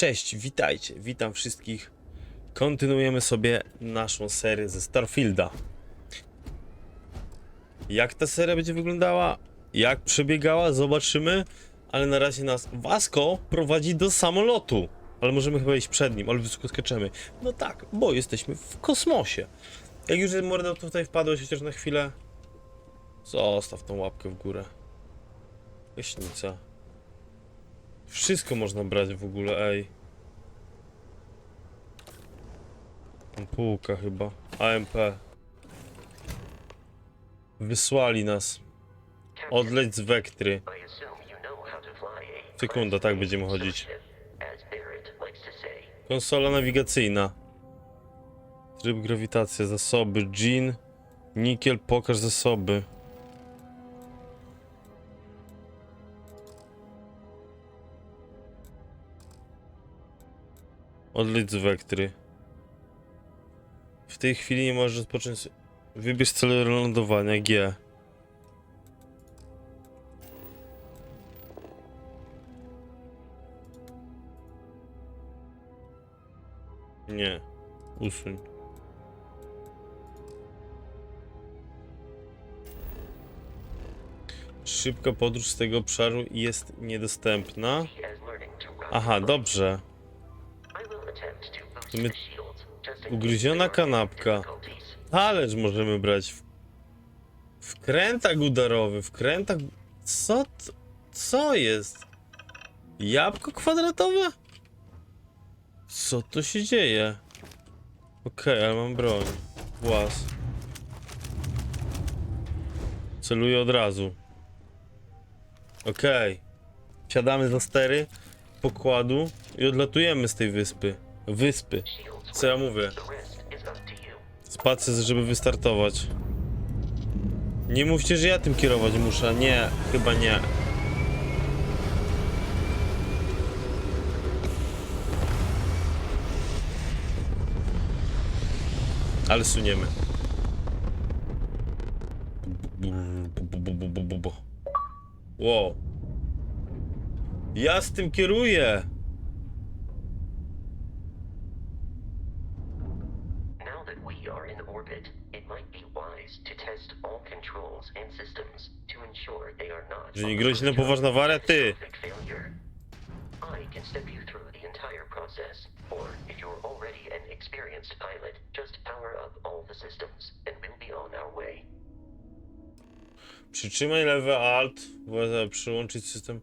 Cześć, witajcie, witam wszystkich. Kontynuujemy sobie naszą serię ze Starfielda. Jak ta seria będzie wyglądała, jak przebiegała, zobaczymy. Ale na razie nas Vasco prowadzi do samolotu. Ale możemy chyba iść przed nim, ale wysoko skaczemy. No tak, bo jesteśmy w kosmosie. Jak już mordo tutaj wpadłeś chociaż na chwilę, zostaw tą łapkę w górę. Leśnica. Wszystko można brać w ogóle, ej. Półka chyba. AMP. Wysłali nas. Odleć z Wektry. Sekunda, tak będziemy chodzić. Konsola nawigacyjna. Tryb grawitacja, zasoby, Jean, nikiel, pokaż zasoby. Odleć z Wektry. W tej chwili nie możesz rozpocząć. Wybierz cel lądowania G. Nie. Usuń. Szybka podróż z tego obszaru jest niedostępna. Aha, dobrze. Ugryziona kanapka. Talerz możemy brać. W... Wkrętak udarowy, wkrętak... Co? to- Co jest? Jabłko kwadratowe? Co to się dzieje? Okej, ale mam broń. Włas. Celuję od razu. Okej. Siadamy za stery pokładu i odlatujemy z tej wyspy. Wyspy. Co ja mówię? Spację, żeby wystartować. Nie mówcie, że ja tym kierować muszę. Nie, chyba nie. Ale suniemy. Wow. Ja z tym kieruję. That we are in orbit, it might be wise to test all controls and systems to ensure they are not Że nie grozi nam poważna awaria, ty. failure. I can step you through the entire process, or if you're already an experienced pilot, just power up all the systems and we'll be on our way. Przytrzymaj lewy alt, przyłączyć system.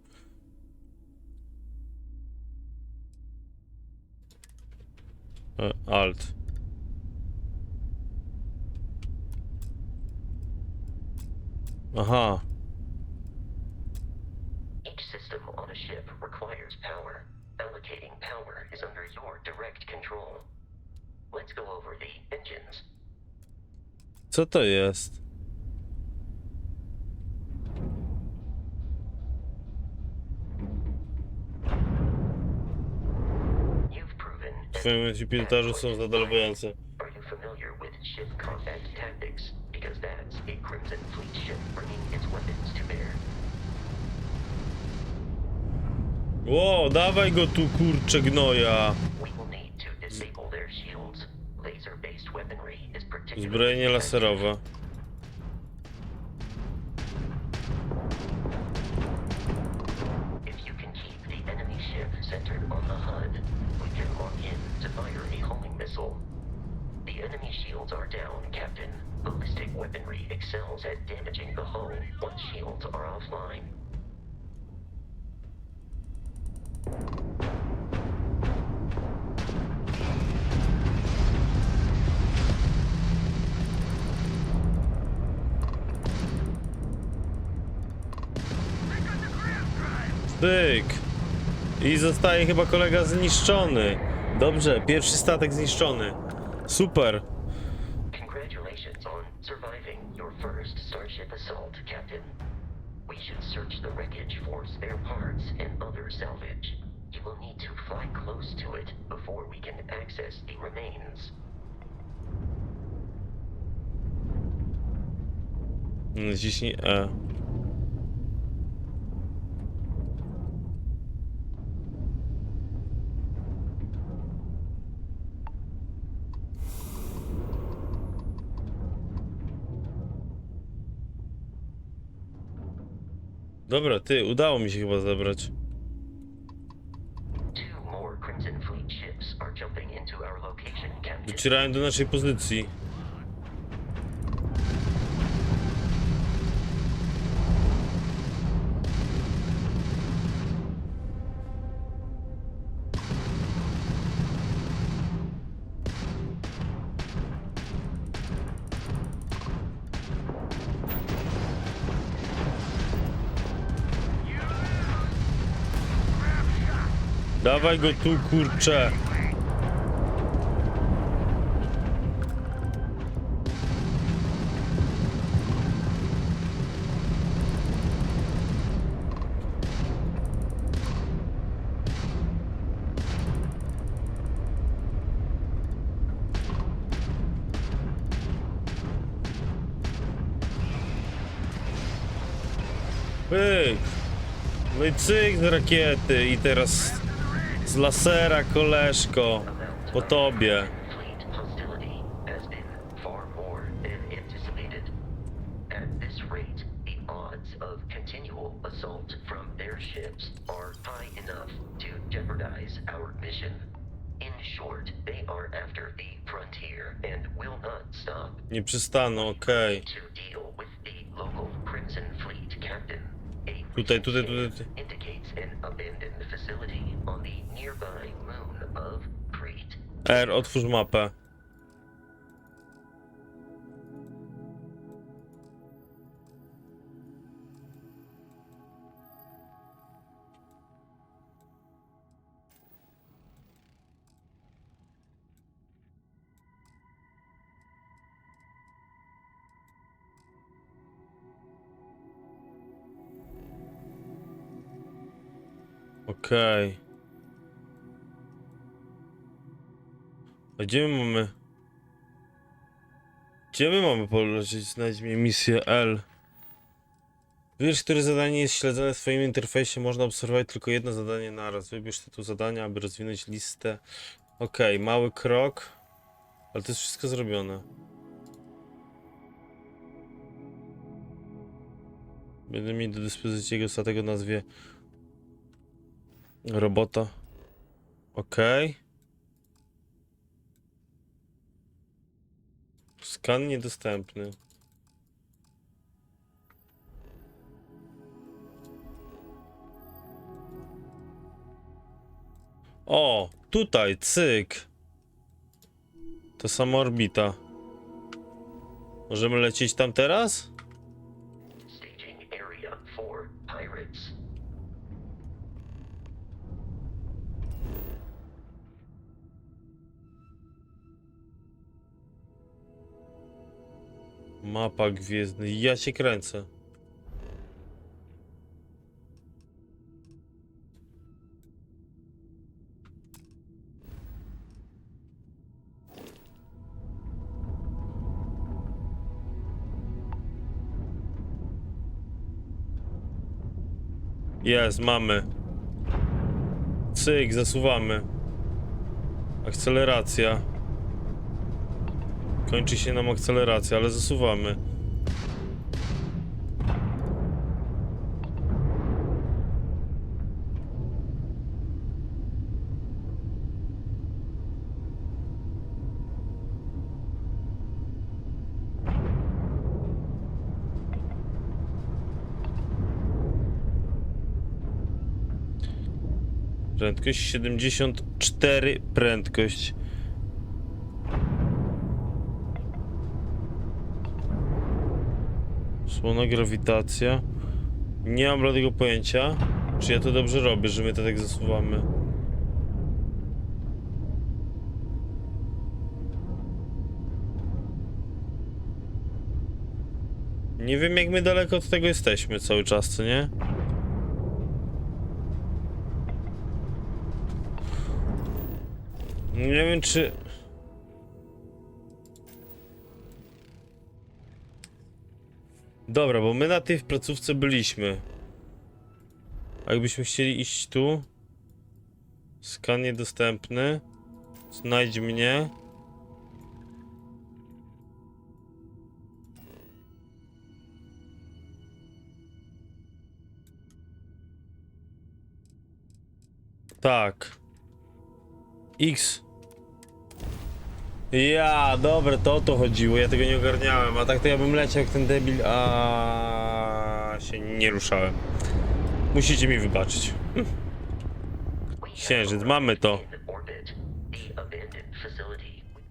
Alt. Aha, Each system on a ship requires power. Allocating power is under your direct control. Let's go over the engines. co to jest? You've Twoje pilotażu są zadowalające. Are you familiar with ship combat tactics? That's a Crimson Fleet ship bringing its weapons to bear. Ło, dawaj go tu kurcze gnoja. We will Tyk. I zostaje chyba kolega zniszczony. Dobrze, pierwszy statek zniszczony. Super. Congratulations on surviving your first Starship assault, Captain. We should search the wreckage for spare parts and other salvage. You will need to fly close to it before we can access the remains. Naciśnij. Dobra, ty, udało mi się chyba Captain. Docierają do naszej pozycji. Dawaj go tu, kurczę. Pyk. No i cyk z rakiety i teraz z lasera, koleżko. Po tobie. Nie przystaną, okej. A Tutaj, tutaj, tutaj, tutaj. indicates an abandoned facility on the nearby moon of Crete. R, otwórz mapę. Okej. A gdzie my mamy? Gdzie my mamy polecieć? Znajdź mi misję L. Wybierz, które zadanie jest śledzone w Twoim interfejsie. Można obserwować tylko jedno zadanie naraz. Wybierz tytuł zadania, aby rozwinąć listę. Okej, mały krok. Ale to jest wszystko zrobione. Będę mieć do dyspozycji jego statego nazwie robota. Okej. Skan niedostępny. O, tutaj, cyk. To sama orbita. Możemy lecieć tam teraz? Mapa gwiezdny. Ja się kręcę. Jest, mamy. Cyk, zasuwamy. Akceleracja. Kończy się nam akceleracja, ale zasuwamy. Prędkość 74, prędkość. Słona grawitacja. Nie mam żadnego pojęcia, czy ja to dobrze robię, że my to tak zasuwamy. Nie wiem jak my daleko od tego jesteśmy cały czas, co nie? Nie wiem czy... Dobra, bo my na tej placówce byliśmy. A jakbyśmy chcieli iść tu... Skan niedostępny. Znajdź mnie. Tak. X. Ja, dobra, to o to chodziło, ja tego nie ogarniałem, a tak to ja bym leciał jak ten debil, a się nie ruszałem. Musicie mi wybaczyć. Have Księżyc, mamy to.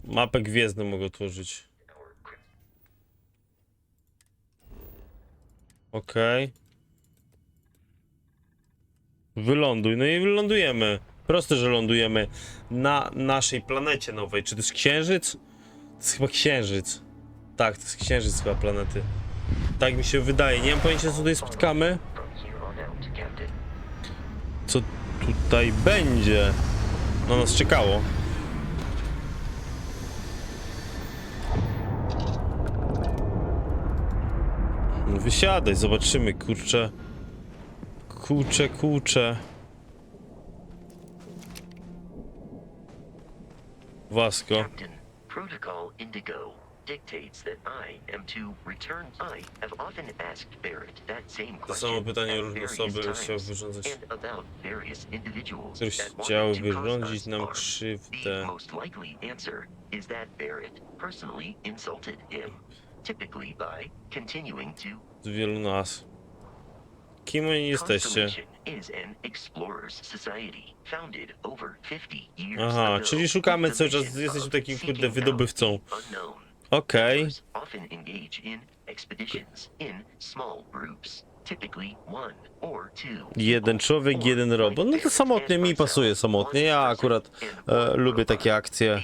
Mapę gwiezdną mogę otworzyć. Okej. Wyląduj, no i wylądujemy. Proste, że lądujemy na naszej planecie nowej. Czy to jest księżyc? To jest chyba księżyc. Tak, to jest księżyc chyba planety. Tak mi się wydaje. Nie mam pojęcia, co tutaj spotkamy. Co tutaj będzie? Na nas czekało. No Wysiadaj, zobaczymy, kurczę. Kurczę, kurczę. Wasko. Captain, Protocol Indigo dictates that I am to return. I have often asked Barrett that same To question samo pytanie różne osoby chciały wyrządzać. and about various individuals Które that wanted chciały to cause wyrządzić nam harm. The krzywdę. most likely answer is that Barrett personally insulted him, typically by continuing to Z wielu nas. Kim oni jesteście? Constellation is an explorers society founded over 50 years Aha, ago czyli szukamy cały czas, jesteśmy takim, kurde, wydobywcą. Okej. Members often engage in expeditions in small groups, typically one or two. Jeden człowiek, jeden robot. No to samotnie, mi pasuje samotnie. Ja akurat e, lubię takie akcje.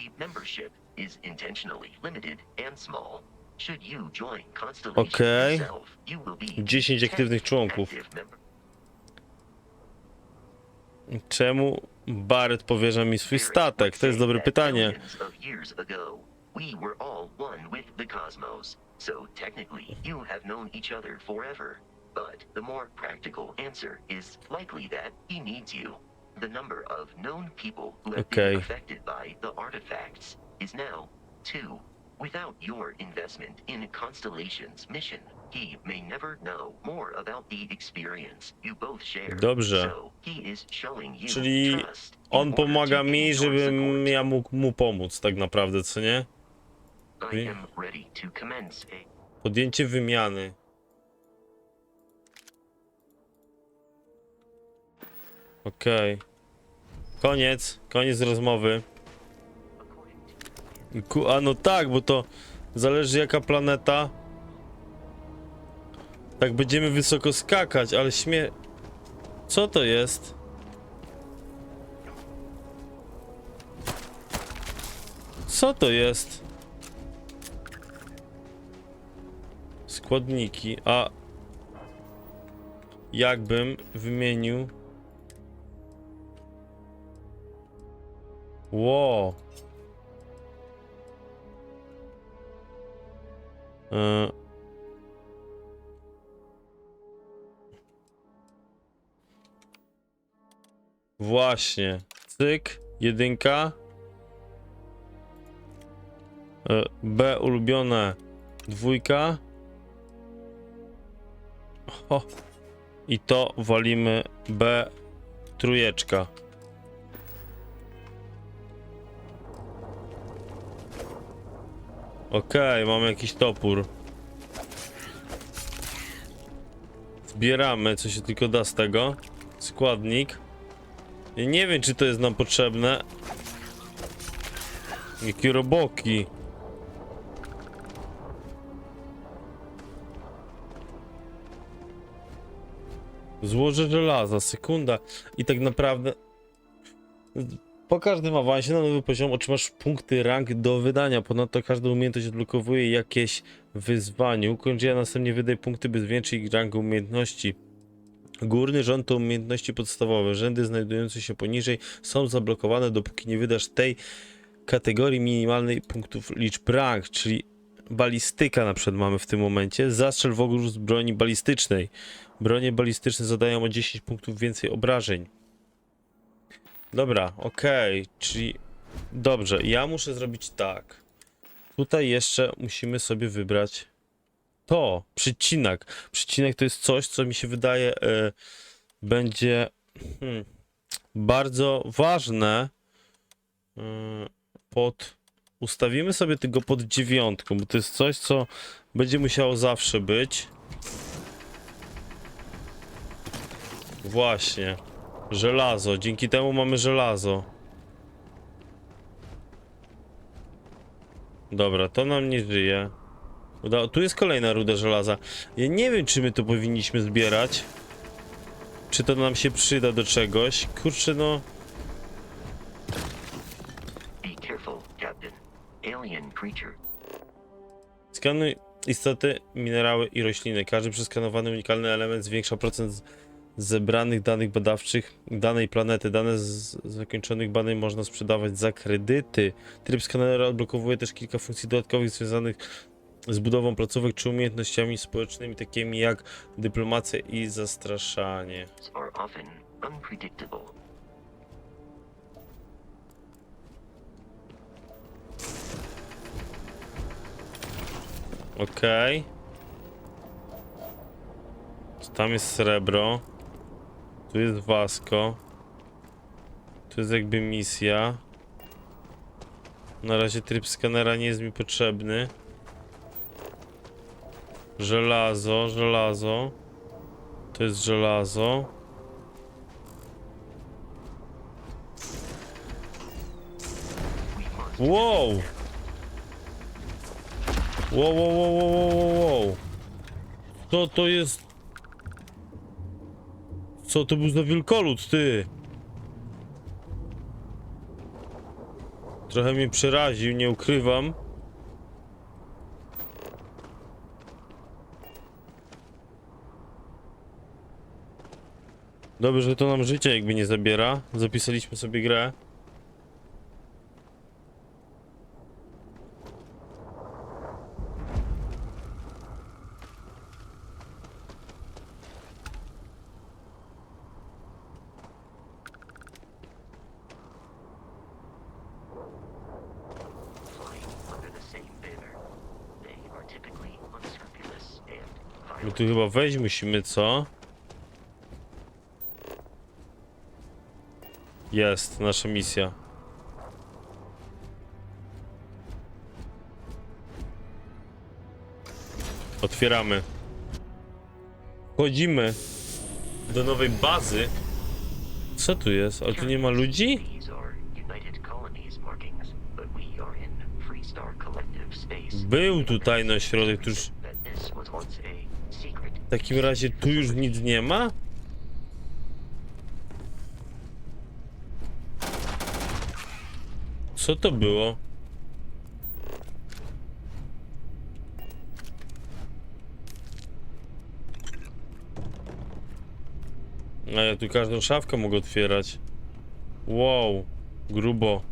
Is intentionally limited and small. Should you join Constellation Okej. yourself, you will be 10 aktywnych członków. active. Czemu Barrett powierza mi swój statek? To jest dobre pytanie. Billions of years ago, we were all one with the cosmos. So technically, you have known each other forever. But the more practical answer is likely that he needs you. The number of known people who have Okay. been affected by the artifacts is now two. Without your investment in Constellation's mission, he may never know more about the experience you both share. Dobrze. So he is showing you Czyli trust in on order pomaga to mi, żebym ja mógł mu pomóc tak naprawdę, co nie? I am ready to commence a Podjęcie wymiany. Okej. Koniec. Koniec rozmowy. Ku, a no tak, bo to zależy jaka planeta. Tak będziemy wysoko skakać, ale śmie... Co to jest? Co to jest? Składniki, a jakbym wymienił Ło. E... Właśnie. Cyk, jedynka. E, B ulubione dwójka. O. I to walimy B trójeczka. Okej, mamy jakiś topór. Zbieramy, co się tylko da z tego. Składnik. Ja nie wiem, czy to jest nam potrzebne. Jakie roboki. Złoże żelaza, sekunda. I tak naprawdę po każdym awansie na nowy poziom otrzymasz punkty rank do wydania. Ponadto każda umiejętność odblokowuje jakieś wyzwanie. Ukończ je, a następnie wydaj punkty, by zwiększyć rangę umiejętności. Górny rząd to umiejętności podstawowe. Rzędy znajdujące się poniżej są zablokowane, dopóki nie wydasz tej kategorii minimalnej punktów liczb rank, czyli balistyka na przykład mamy w tym momencie. Zastrzel wogór z broni balistycznej. Bronie balistyczne zadają o 10 punktów więcej obrażeń. Dobra, okej, czyli dobrze, ja muszę zrobić tak. Tutaj jeszcze musimy sobie wybrać to, przycinek. Przycinek to jest coś, co mi się wydaje e, będzie. Hmm, bardzo ważne yy, pod... Ustawimy sobie tego pod dziewiątką, bo to jest coś, co będzie musiało zawsze być. Właśnie. Żelazo. Dzięki temu mamy żelazo. Dobra, to nam nie żyje. Uda tu jest kolejna ruda żelaza. Ja nie wiem, czy my to powinniśmy zbierać. Czy to nam się przyda do czegoś. Kurczę, no... Skanuj istoty, minerały i rośliny. Każdy przeskanowany unikalny element zwiększa procent zebranych danych badawczych danej planety. Dane z z zakończonych badań można sprzedawać za kredyty. Tryb skanera odblokowuje też kilka funkcji dodatkowych związanych z budową placówek czy umiejętnościami społecznymi, takimi jak dyplomacja i zastraszanie. Okej. Tam jest srebro. Tu jest wasko. Tu jest jakby misja. Na razie tryb skanera nie jest mi potrzebny. Żelazo, żelazo. To jest żelazo. Wow! Wow, wow, wow, wow, wow, wow. Co to jest? Co to był za wielkolud, ty? Trochę mnie przeraził, nie ukrywam. Dobrze, że to nam życie jakby nie zabiera. Zapisaliśmy sobie grę. My tu chyba wejść musimy, co? Jest, nasza misja. Otwieramy. Wchodzimy do nowej bazy. Co tu jest? Ale tu nie ma ludzi? Był tutaj na środek, tu już... W takim razie tu już nic nie ma? Co to było? A ja tu każdą szafkę mogę otwierać. Wow, grubo.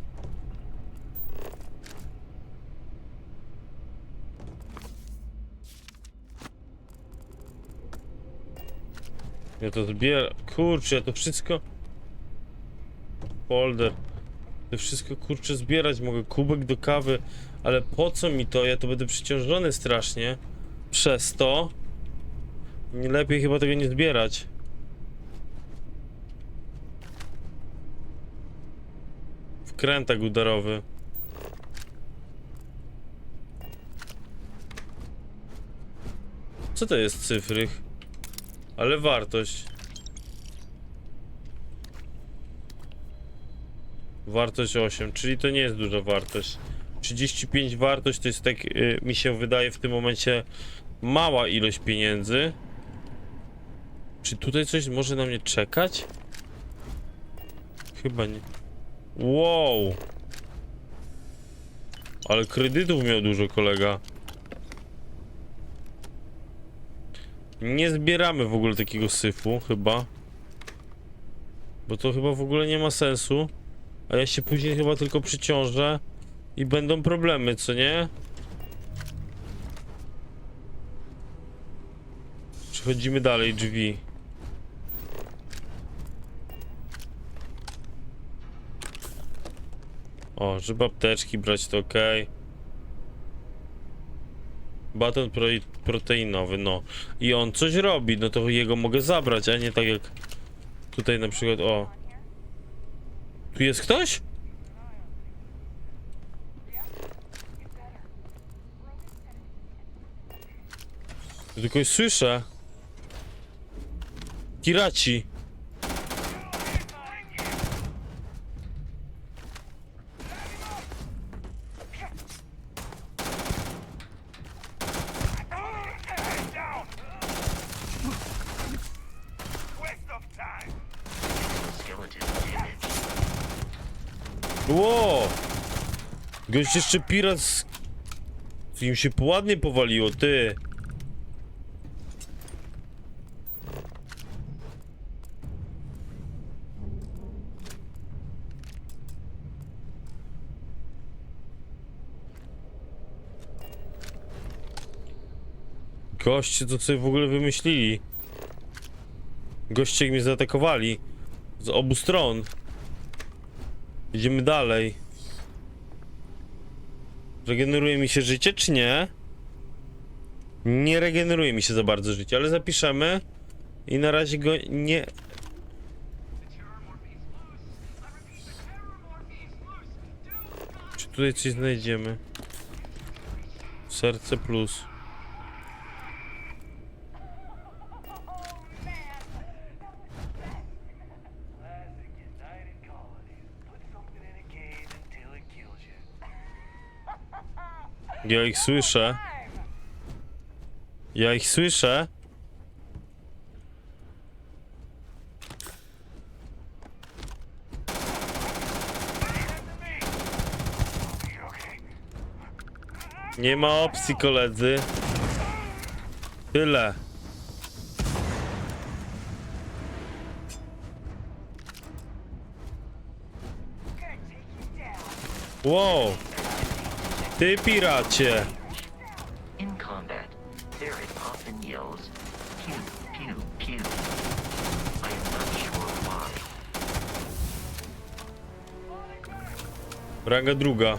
Ja to zbieram. Kurczę, ja to wszystko. Folder. To wszystko kurczę zbierać mogę. Kubek do kawy. Ale po co mi to? Ja to będę przyciążony strasznie. Przez to. Nie lepiej chyba tego nie zbierać. Wkrętak udarowy. Co to jest cyfrych? Ale wartość. Wartość 8, czyli to nie jest duża wartość. 35 wartość to jest tak, y, mi się wydaje w tym momencie mała ilość pieniędzy. Czy tutaj coś może na mnie czekać? Chyba nie. Wow! Ale kredytów miał dużo kolega. Nie zbieramy w ogóle takiego syfu, chyba. Bo to chyba w ogóle nie ma sensu. A ja się później chyba tylko przyciążę i będą problemy, co nie? Przechodzimy dalej, drzwi. O, żeby apteczki brać to ok. Baton pro proteinowy, no. I on coś robi, no to jego mogę zabrać, a nie tak jak tutaj na przykład, o. Tu jest ktoś? Tylko słyszę. Kiraci. Ło! Gość jeszcze pirat z... Im się ładnie powaliło, ty. Goście to sobie w ogóle wymyślili. Goście mnie zaatakowali. Z obu stron. Idziemy dalej. Regeneruje mi się życie, czy nie? Nie regeneruje mi się za bardzo życie, ale zapiszemy. I na razie go nie... Czy tutaj coś znajdziemy? Serce plus. Ja ich słyszę. Ja ich słyszę. Nie ma opcji, koledzy. Tyle. Wow. Ty piracie. In combat, Barrett often yells, pew, pew, pew. I am not sure why. Ranga druga.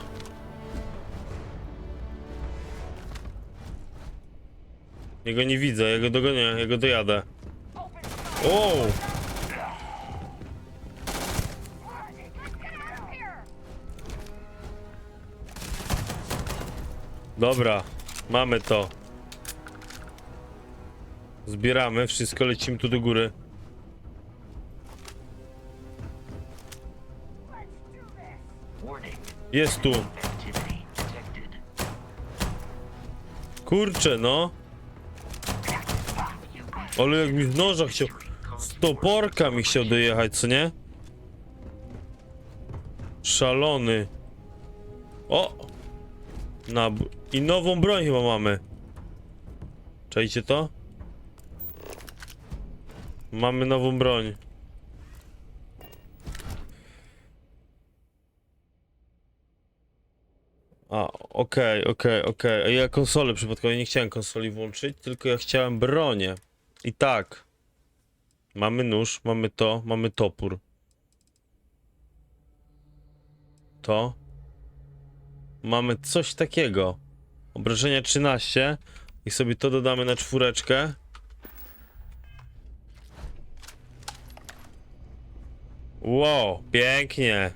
Ja go nie widzę, ja go dogonię, ja go dojadę. O! Dobra, mamy to. Zbieramy, wszystko lecimy tu do góry. Jest tu. Kurczę, no. Ale jak mi z noża chciał... Z toporka mi chciał dojechać, co nie? Szalony. O! Na... I nową broń chyba mamy. Czajcie to? Mamy nową broń. A, okej, okej, okej. A Ja konsolę przypadkowo nie chciałem konsoli włączyć, tylko ja chciałem bronię. I tak. Mamy nóż, mamy to, mamy topór. To. Mamy coś takiego. Obrażenia 13. I sobie to dodamy na czwóreczkę. Wow, pięknie.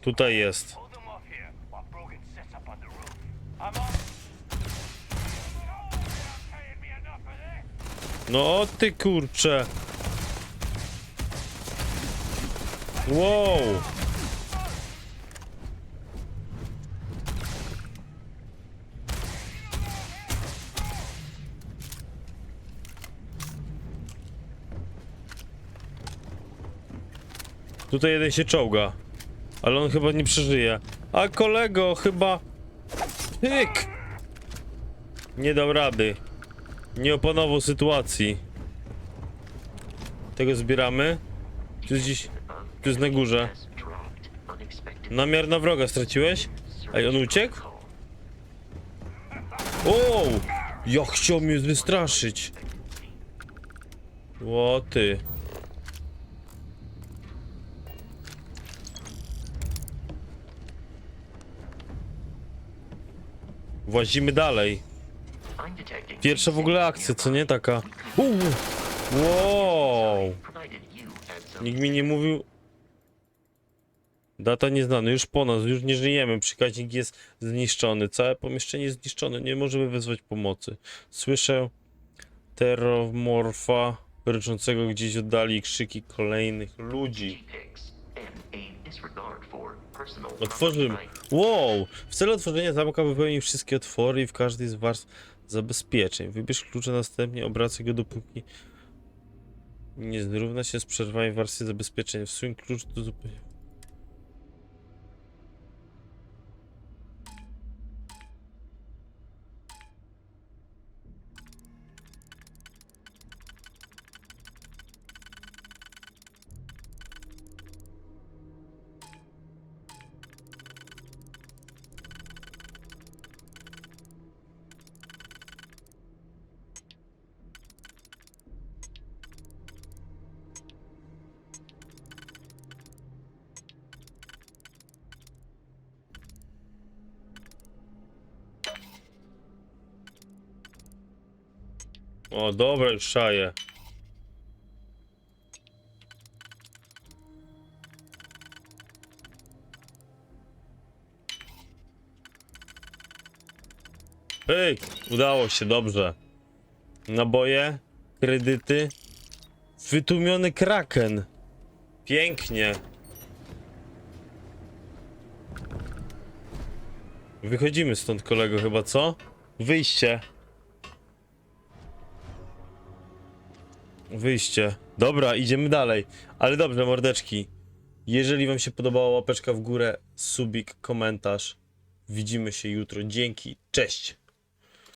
Tutaj jest. No ty kurcze. Wow. Tutaj jeden się czołga. Ale on chyba nie przeżyje. A kolego chyba... Tyk! Nie dał rady. Nie opanował sytuacji. Tego zbieramy. Tu jest gdzieś... Tu jest na górze. Namiar na wroga straciłeś? Ej, on uciekł? O! Jak chciał mnie wystraszyć. Ło ty. Włazimy dalej. Pierwsza w ogóle akcja, co nie? Taka... Uuu. Wow! Nikt mi nie mówił... Data nieznana, już po nas, już nie żyjemy, przekaźnik jest zniszczony, całe pomieszczenie jest zniszczone, nie możemy wezwać pomocy. Słyszę teromorfa ryczącego gdzieś oddali krzyki kolejnych ludzi. Otworzymy. Wow! W celu otworzenia zamka wypełnij wszystkie otwory i w każdej z warstw zabezpieczeń. Wybierz klucze, następnie obracaj go dopóki nie zrówna się z przerwaniem warstwy zabezpieczeń. Wsuń klucz do zupełnie. O, dobra, już szaję. Ej, udało się, dobrze. Naboje, kredyty. Wytłumiony kraken. Pięknie. Wychodzimy stąd, kolego, chyba, co? Wyjście. Wyjście. Dobra, idziemy dalej. Ale dobrze, mordeczki. Jeżeli wam się podobała łapeczka w górę, subik, komentarz. Widzimy się jutro. Dzięki. Cześć.